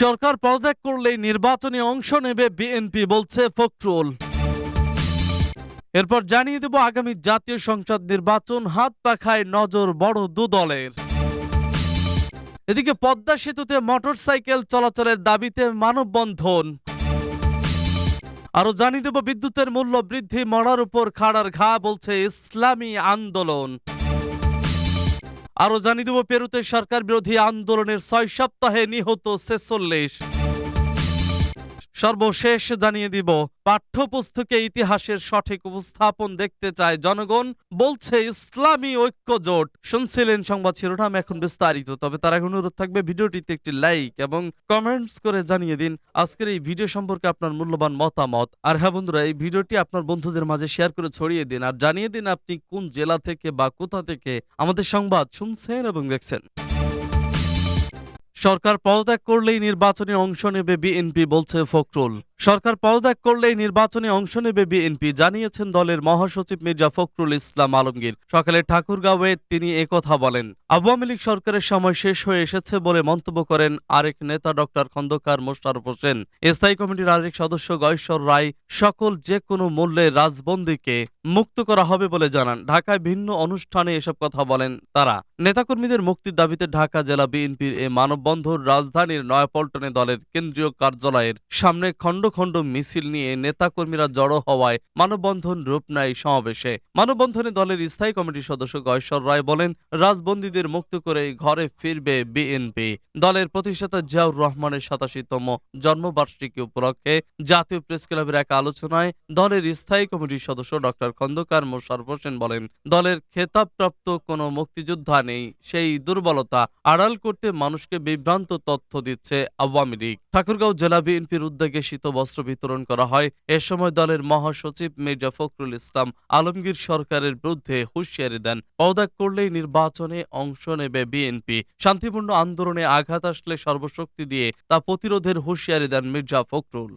সরকার পদত্যাগ করলেই নির্বাচনে অংশ নেবে বিএনপি, বলছে ফখরুল। এরপর জানিয়ে দেব আগামী জাতীয় সংসদ নির্বাচন হাত পাখায় নজর বড় দু দলের। এদিকে পদ্মা সেতুতে মোটরসাইকেল চলাচলের দাবিতে মানববন্ধন। আরও জানিয়ে দেব বিদ্যুতের মূল্য বৃদ্ধি, মরার উপর খাড়ার ঘা, বলছে ইসলামী আন্দোলন। আরও জানিয়ে দেব পেরুতে সরকার বিরোধী আন্দোলনের ছয় সপ্তাহে নিহত ছেচল্লিশ। সর্বশেষ জানিয়ে দিব, পাঠ্যপুস্তকে ইতিহাসের সঠিক উপস্থাপন দেখতে চায় জনগণ, বলছে ইসলামী ঐক্য জোট। শুনছিলেন সংবাদ শিরোনাম এখন বিস্তারিত, তবে তার এখন অনুরোধ থাকবে ভিডিওটিতে একটি লাইক এবং কমেন্টস করে জানিয়ে দিন আজকের এই ভিডিও সম্পর্কে আপনার মূল্যবান মতামত। আর হ্যাঁ বন্ধুরা, এই ভিডিওটি আপনার বন্ধুদের মাঝে শেয়ার করে ছড়িয়ে দিন, আর জানিয়ে দিন আপনি কোন জেলা থেকে বা কোথা থেকে আমাদের সংবাদ শুনছেন এবং দেখছেন। সরকার পদত্যাগ করলেই নির্বাচনে অংশ নেবে বিএনপি বলছে ফখরুল। সরকার পদত্যাগ করলেই নির্বাচনে অংশ নেবে বিএনপি, জানিয়েছেন দলের মহাসচিব মির্জা ফখরুল ইসলাম আলমগীর। সকালে ঠাকুরগাঁওয়ে তিনি একথা বলেন, আওয়ামী লীগ সরকারের সময় শেষ হয়ে এসেছে বলে মন্তব্য করেন আরেক নেতা ডক্টর খন্দকার মোশারফ হোসেন। স্থায়ী কমিটির আরেক সদস্য গয়েশ্বর রায়, সকল যে কোনো মূল্যে রাজবন্দীকে মুক্ত করা হবে বলে জানান। ঢাকায় ভিন্ন অনুষ্ঠানে এসব কথা বলেন তারা। নেতাকর্মীদের মুক্তির দাবিতে ঢাকা জেলা বিএনপির এ মানববন্ধন রাজধানীর নয়াপল্টনে দলের কেন্দ্রীয় কার্যালয়ের সামনে খণ্ড খণ্ড মিছিল নিয়ে নেতাকর্মীরা জড়ো হওয়ায় মানববন্ধন রূপ নেয় সমাবেশে। মানববন্ধনে দলের স্থায়ী কমিটির সদস্য গয়েশ্বর রায় বলেন, রাজবন্দীদের মুক্ত করে ঘরে ফিরবে বিএনপি। দলের প্রতিষ্ঠাতা জিয়াউর রহমানের সাতাশিতম জন্মবার্ষিকী উপলক্ষে জাতীয় প্রেস ক্লাবের এক আলোচনায় দলের স্থায়ী কমিটির সদস্য ডক্টর খন্দকার মোশারফ হোসেন বলেন, দলের খেতাবপ্রাপ্ত কোনো মুক্তিযোদ্ধা নেই, সেই দুর্বলতা আড়াল করতে মানুষকে বিভ্রান্ত তথ্য দিচ্ছে আওয়ামী লীগ। ঠাকুরগাঁও জেলা বিএনপির উদ্যোগে শীত বস্ত্র বিতরণ করা হয়। এ সময় দলের মহাসচিব মির্জা ফখরুল ইসলাম আলমগীর সরকারের বিরুদ্ধে হুঁশিয়ারি দেন। পদত্যাগ করলেই নির্বাচনে অংশ নেবে বিএনপি। শান্তিপূর্ণ আন্দোলনে আঘাত আসলে সর্বশক্তি দিয়ে তা প্রতিরোধের হুঁশিয়ারি দেন মির্জা ফখরুল।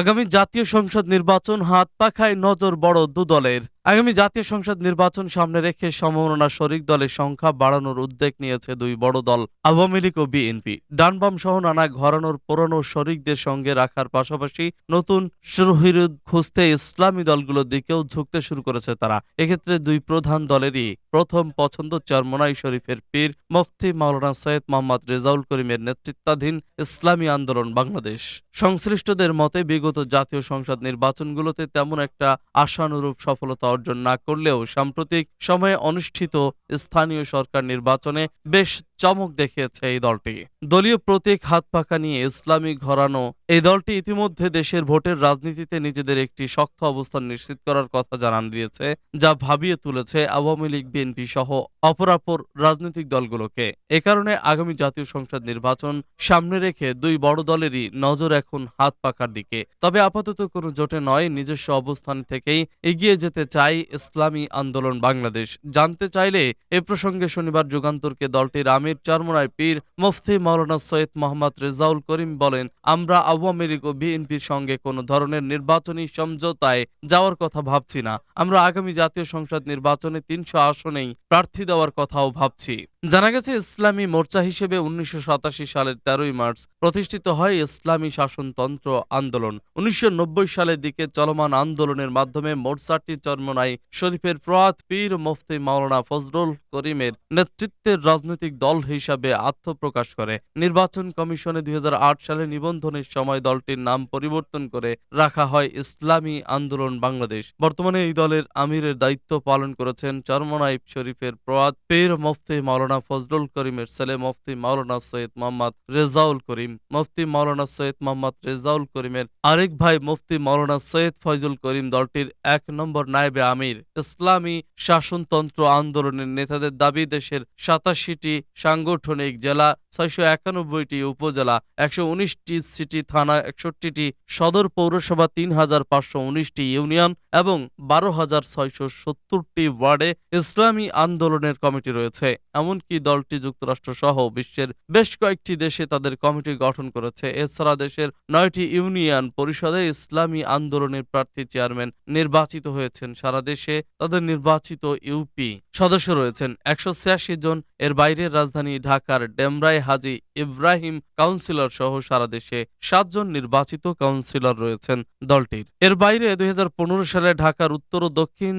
আগামী জাতীয় সংসদ নির্বাচন হাত পাখায় নজর বড় দু দলের আগামী জাতীয় সংসদ নির্বাচন সামনে রেখে সমমনা শরিক দলের সংখ্যা বাড়ানোর উদ্যোগ নিয়েছে দুই বড় দল, আওয়ামী লীগ ও বিএনপি। ডানবাম সহ নানা ঘরানোর পুরনো শরিকদের সঙ্গে রাখার পাশাপাশি নতুন সুরহিরুদ খুঁজতে ইসলামী দলগুলোর দিকেও ঝুঁকতে শুরু করেছে তারা। এক্ষেত্রে দুই প্রধান দলেরই প্রথম পছন্দ চরমনাই শরীফের পীর মুফতি মাওলানা সৈয়দ মোহাম্মদ রেজাউল করিমের নেতৃত্বাধীন ইসলামী আন্দোলন বাংলাদেশ। সংশ্লিষ্টদের মতে, বিগত জাতীয় সংসদ নির্বাচনগুলোতে তেমন একটা আশানুরূপ সফলতা অর্জন না করলেও সাম্প্রতিক সময়ে অনুষ্ঠিত স্থানীয় সরকার নির্বাচনে বেশ চমক দেখিয়েছে এই দলটি। দলীয় প্রতীক হাত পাকা নিয়ে ইসলামী ঘরানো, এই দলটি ইতিমধ্যে দেশের ভোটের রাজনীতিতে নিজেদের একটি শক্ত অবস্থান নিশ্চিত করার কথা জানান দিয়েছে, যা ভাবিয়ে তুলেছে আওয়ামী লীগ, বিএনপি সহ অপরাপর রাজনৈতিক দলগুলোকে। এ কারণে আগামী জাতীয় সংসদ নির্বাচন সামনে রেখে দুই বড় দলেরই নজর এখন হাত পাকার দিকে। তবে আপাতত কোনো জোটে নয়, নিজস্ব অবস্থান থেকেই এগিয়ে যেতে চাই ইসলামী আন্দোলন বাংলাদেশ। জানতে চাইলে এ প্রসঙ্গে শনিবার যুগান্তরকে দলটির আমির চরমনায় পীর মুফতি মাওলানা সৈয়দ মোহাম্মদ রেজাউল করিম বলেন, আমরা আওয়ামী লীগ ও বিএনপির সঙ্গে কোনো ধরনের নির্বাচনী সমঝোতায় যাওয়ার কথা ভাবছি না। আমরা আগামী জাতীয় সংসদ নির্বাচনে তিনশো আসনেই প্রার্থী দেওয়ার কথাও ভাবছি। জানা গেছে, ইসলামী মোর্চা হিসেবে উনিশশো সাতাশি সালের তেরোই মার্চ প্রতিষ্ঠিত হয় ইসলামী শাসনতন্ত্র আন্দোলন। উনিশশো নব্বই সালের দিকে চলমান আন্দোলনের মাধ্যমে মোর্চাটি চরমনাই শরীফের প্রয়াত পীর মুফতি মাওলানা ফজলুল করিমের নেতৃত্বের রাজনৈতিক দল হিসাবে আত্মপ্রকাশ করে। নির্বাচন কমিশনে দুই হাজার আট সালে নিবন্ধনের সময় দলটির নাম পরিবর্তন করে রাখা হয় ইসলামী আন্দোলন বাংলাদেশ। বর্তমানে এই দলের আমিরের দায়িত্ব পালন করেছেন চরমনাই শরীফের প্রয়াত পীর মুফতি মাওলানা ফজলুল করিমের ছেলে মুফতি মাওলানা সৈয়দ মোহাম্মদ রেজাউল করিম। মুফতি মাওলানা সৈয়দ মোহাম্মদ রেজাউল করিমের আরেক ভাই মুফতি মাওলানা সৈয়দ ফয়জুল করিম দলটির এক নম্বর নায়েবে আমির। ইসলামী শাসনতন্ত্র আন্দোলনের নেতাদের দাবি, দেশের সাতাশিটি সাংগঠনিক জেলা ছয়শো একানব্বইটি উপজেলা, একশো উনিশটি সিটি থানা, একষট্টিটি সদর পৌরসভা, তিন হাজার পাঁচশো উনিশটি ইউনিয়ন এবং বারো হাজার ছয়শো সত্তরটি ওয়ার্ডে ইসলামী আন্দোলনের কমিটি রয়েছে। এমনকি দলটি যুক্তরাষ্ট্র সহ বিশ্বের বেশ কয়েকটি দেশে তাদের কমিটি গঠন করেছে। এছাড়া দেশের নয়টি ইউনিয়ন পরিষদে ইসলামী আন্দোলনের প্রার্থী চেয়ারম্যান নির্বাচিত হয়েছেন। সারা দেশে তাদের নির্বাচিত ইউপি সদস্য রয়েছেন। একশো ছিয়াশি জন এর বাইরের রাজধানী রাজধানী ঢাকার ডেমরাই হাজি ইব্রাহিম কাউন্সিলর সহ সারা দেশে সাতজন নির্বাচিত কাউন্সিলর রয়েছেন দলটির। এর বাইরে দুই হাজার পনেরো সালে ঢাকার উত্তর ও দক্ষিণ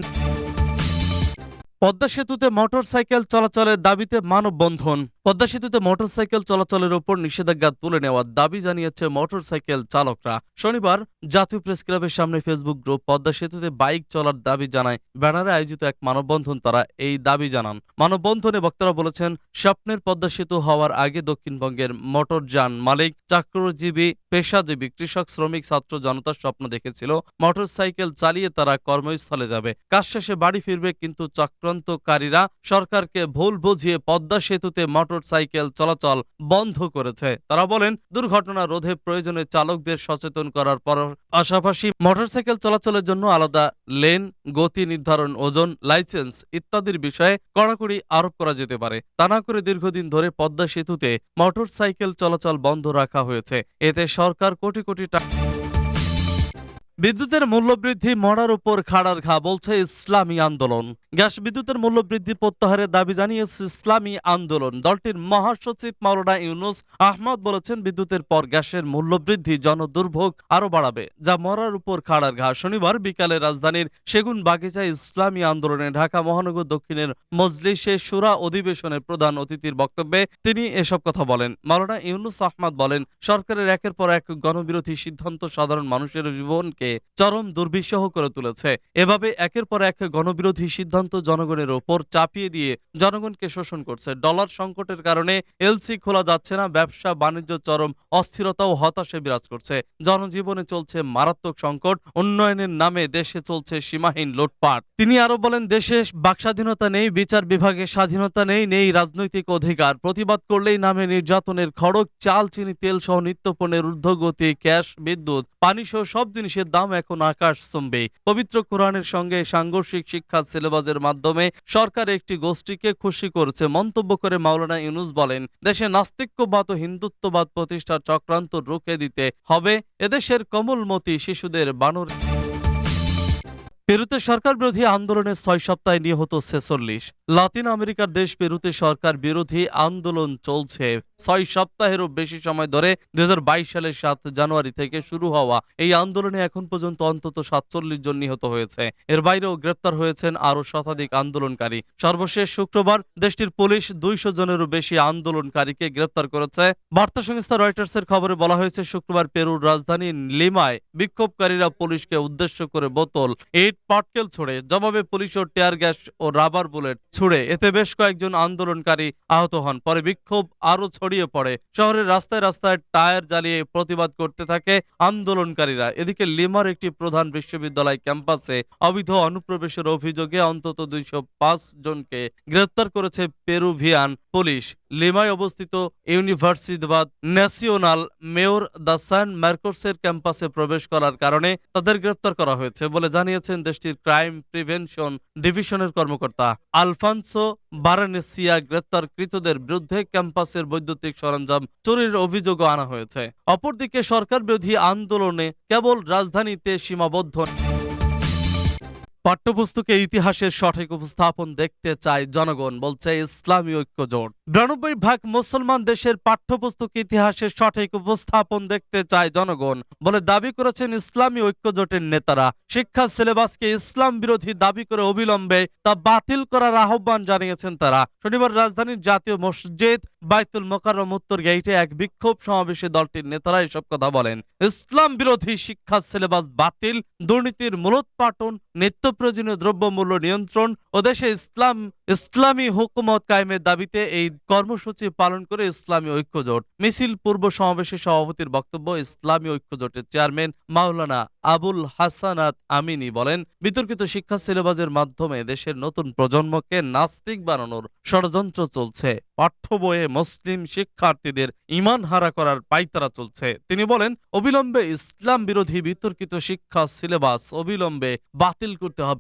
পদ্মা সেতুতে মোটরসাইকেল চলাচলের দাবিতে মানববন্ধন। পদ্মা সেতুতে মোটরসাইকেল চলাচলের উপর নিষেধাজ্ঞা তুলে নেওয়ার দাবি জানিয়েছে মোটরসাইকেল চালকরা। শনিবার জাতীয় প্রেস ক্লাবের সামনে ফেসবুক গ্রুপ পদ্মা সেতুতে বাইক চলার দাবি জানায়। ব্যানারে আয়োজিত এক মানববন্ধন তারা এই দাবি জানান। মানববন্ধনে বক্তারা বলেছেন, স্বপ্নের পদ্মা সেতু হওয়ার আগে দক্ষিণবঙ্গের মোটরযান মালিক, চাকরিজীবী, পেশাজীবী, কৃষক, শ্রমিক, ছাত্র জনতার স্বপ্ন দেখেছিল। মোটরসাইকেল চালিয়ে তারা কর্মস্থলে যাবে। কাজ শেষে বাড়ি ফিরবে, কিন্তু চক্রান্তকারীরা সরকারকে ভুল বুঝিয়ে পদ্মা সেতুতে মোটরসাইকেল চলাচল বন্ধ করেছে। তারা বলেন, দুর্ঘটনা রোধে প্রয়োজনে চালকদের সচেতন করার পর পাশাপাশি মোটরসাইকেল চলাচলের জন্য আলাদা লেন, গতি নির্ধারণ, ওজন, লাইসেন্স ইত্যাদির বিষয়ে কড়াকড়ি আরোপ করা যেতে পারে। তা না করে দীর্ঘদিন ধরে পদ্মা সেতুতে মোটরসাইকেল চলাচল বন্ধ রাখা হয়েছে। এতে সরকার কোটি কোটি টাকা বিদ্যুতের মূল্যবৃদ্ধি মরার উপর খাড়ার ঘা, বলছে ইসলামী আন্দোলন। গ্যাস বিদ্যুতের মূল্যবৃদ্ধি প্রত্যাহারের দাবি জানিয়েছে ইসলামী আন্দোলন। দলটির মহাসচিব মাওলানা ইউনুস আহমদ বলেছেন, বিদ্যুতের পর গ্যাসের মূল্যবৃদ্ধি জনদুর্ভোগ আরও বাড়াবে, যা মরার উপর খাড়ার ঘা। শনিবার বিকালে রাজধানীর সেগুন বাগিচায় ইসলামী আন্দোলনে ঢাকা মহানগর দক্ষিণের মজলিসে সুরা অধিবেশনের প্রধান অতিথির বক্তব্যে তিনি এসব কথা বলেন। মাওলানা ইউনুস আহমদ বলেন, সরকারের একের পর এক গণবিরোধী সিদ্ধান্ত সাধারণ মানুষের জীবনকে চরম দুর্বিষহ করে তুলেছে। এভাবে একের পর এক গণবিরোধী সিদ্ধান্ত জনগণের ওপর চাপিয়ে দিয়ে জনগণকে শোষণ করছে। ডলার সংকটের কারণে এলসি খোলা যাচ্ছে না, ব্যবসা, বাণিজ্য চরম অস্থিরতা ও হতাশে বিরাজ করছে। জনজীবনে চলছে মারাত্মক সংকট, উন্নয়নের নামে দেশে চলছে সীমাহীন লুটপাট। তিনি আরও বলেন, দেশে বাকস্বাধীনতা নেই, বিচার বিভাগে স্বাধীনতা নেই নেই রাজনৈতিক অধিকার। প্রতিবাদ করলেই নামে নির্যাতনের খড়ক চাল, চিনি, তেল সহ নিত্যপণ্যের ঊর্ধ্বগতি ক্যাশ বিদ্যুৎ, পানি সহ সব জিনিসের দাম এখন আকাশ চুম্বে। পবিত্র কোরআনের সঙ্গে সাংঘর্ষিক শিক্ষা সিলেবাসের মাধ্যমে সরকার একটি গোষ্ঠীকে খুশি করছে মন্তব্য করে মাওলানা ইউনুস বলেন, দেশে নাস্তিক্যবাদ ও হিন্দুত্ববাদ প্রতিষ্ঠার চক্রান্ত রুখে দিতে হবে। এদেশের কমলমতি শিশুদের বানর পেরুতে সরকার বিরোধী আন্দোলনে ছয় সপ্তাহে নিহত ছেচল্লিশ। লাতিন আমেরিকার দেশ পেরুতে সরকার বিরোধী আন্দোলন চলছে। ছয় সপ্তাহেরও বেশি সময় ধরে দুই সালের সাত জানুয়ারি থেকে শুরু হওয়া এই আন্দোলনে এখন পর্যন্ত অন্তত সাতচল্লিশ জন নিহত হয়েছে। এর বাইরেও গ্রেপ্তার হয়েছেন আরও শতাধিক আন্দোলনকারী। সর্বশেষ শুক্রবার দেশটির পুলিশ দুইশো জনেরও বেশি আন্দোলনকারীকে গ্রেপ্তার করেছে। বার্তা সংস্থা রয়টার্সের খবরে বলা হয়েছে, শুক্রবার পেরুর রাজধানী লিমায় বিক্ষোভকারীরা পুলিশকে উদ্দেশ্য করে বোতল ইট, পাটকেল ছুড়ে, জবাবে পুলিশ ও টিয়ার গ্যাস ও রাবার বুলেট ছুড়ে, এতে বেশ কয়েকজন আন্দোলনকারী আহত হন। পরে বিক্ষোভ আরও ছড়িয়ে পড়ে। শহরের রাস্তায় রাস্তায় টায়ার জ্বালিয়ে প্রতিবাদ করতে থাকে আন্দোলনকারীরা। এদিকে লিমার একটি প্রধান বিশ্ববিদ্যালয় ক্যাম্পাসে অবৈধ অনুপ্রবেশের অভিযোগে অন্তত দুইশো পাঁচ জনকে গ্রেপ্তার করেছে পেরুভিয়ান পুলিশ লিমায় অবস্থিত ইউনিভার্সিটিবাদ ন্যাশনাল মেয়র দ্য সান মার্কোসের ক্যাম্পাসে প্রবেশ করার কারণে তাদের গ্রেপ্তার করা হয়েছে বলে জানিয়েছেন দেশটির ক্রাইম প্রিভেনশন ডিভিশনের কর্মকর্তা। আলফানসো বারানেসিয়া গ্রেপ্তারকৃতদের বিরুদ্ধে ক্যাম্পাসের বৈদ্যুতিক সরঞ্জাম চুরির অভিযোগও আনা হয়েছে। অপরদিকে সরকার বিরোধী আন্দোলনে কেবল রাজধানীতে সীমাবদ্ধ পাঠ্যপুস্তকে ইতিহাসের সঠিক উপস্থাপন দেখতে চায় জনগণ, বলছে ইসলামী ঐক্য জোট বিরানব্বই ভাগ মুসলমান দেশের পাঠ্যপুস্তক ইতিহাসের সঠিক উপস্থাপন দেখতে চায় জনগণ, বলে দাবি করেছেন ইসলামী ঐক্য জোটের নেতারা। শিক্ষা সিলেবাসকে ইসলাম বিরোধী দাবি করে অবিলম্বে তা বাতিল করার আহ্বান জানিয়েছেন তারা। শনিবার রাজধানীর জাতীয় মসজিদ বাইতুল মোকাররম উত্তর গেইটে এক বিক্ষোভ সমাবেশে দলটির নেতারা এসব কথা বলেন। ইসলাম বিরোধী শিক্ষা সিলেবাস বাতিল, দুর্নীতির মূলোৎপাটন নিত্য প্রয়োজনীয় দ্রব্যমূল্য নিয়ন্ত্রণ ও দেশে ইসলাম, ইসলামী হুকুমত কায়েমের দাবিতে এই কর্মসূচি পালন করে ইসলামী ঐক্যজোট মিছিল পূর্ব সমাবেশে সভাপতির বক্তব্য ইসলামী ঐক্যজোটের চেয়ারম্যান মাওলানা আবুল হাসানাত আমিনী বলেন, বিতর্কিত শিক্ষা সিলেবাসের মাধ্যমে দেশের নতুন প্রজন্মকে নাস্তিক বানানোর ষড়যন্ত্র চলছে। পাঠ্য বইয়ে মুসলিম শিক্ষার্থীদের ইমান হারা করার পাইতারা চলছে। তিনি বলেন, অবিলম্বে ইসলাম বিরোধী বিতর্কিত শিক্ষা সিলেবাস অবিলম্বে বাতিল করতে হবে।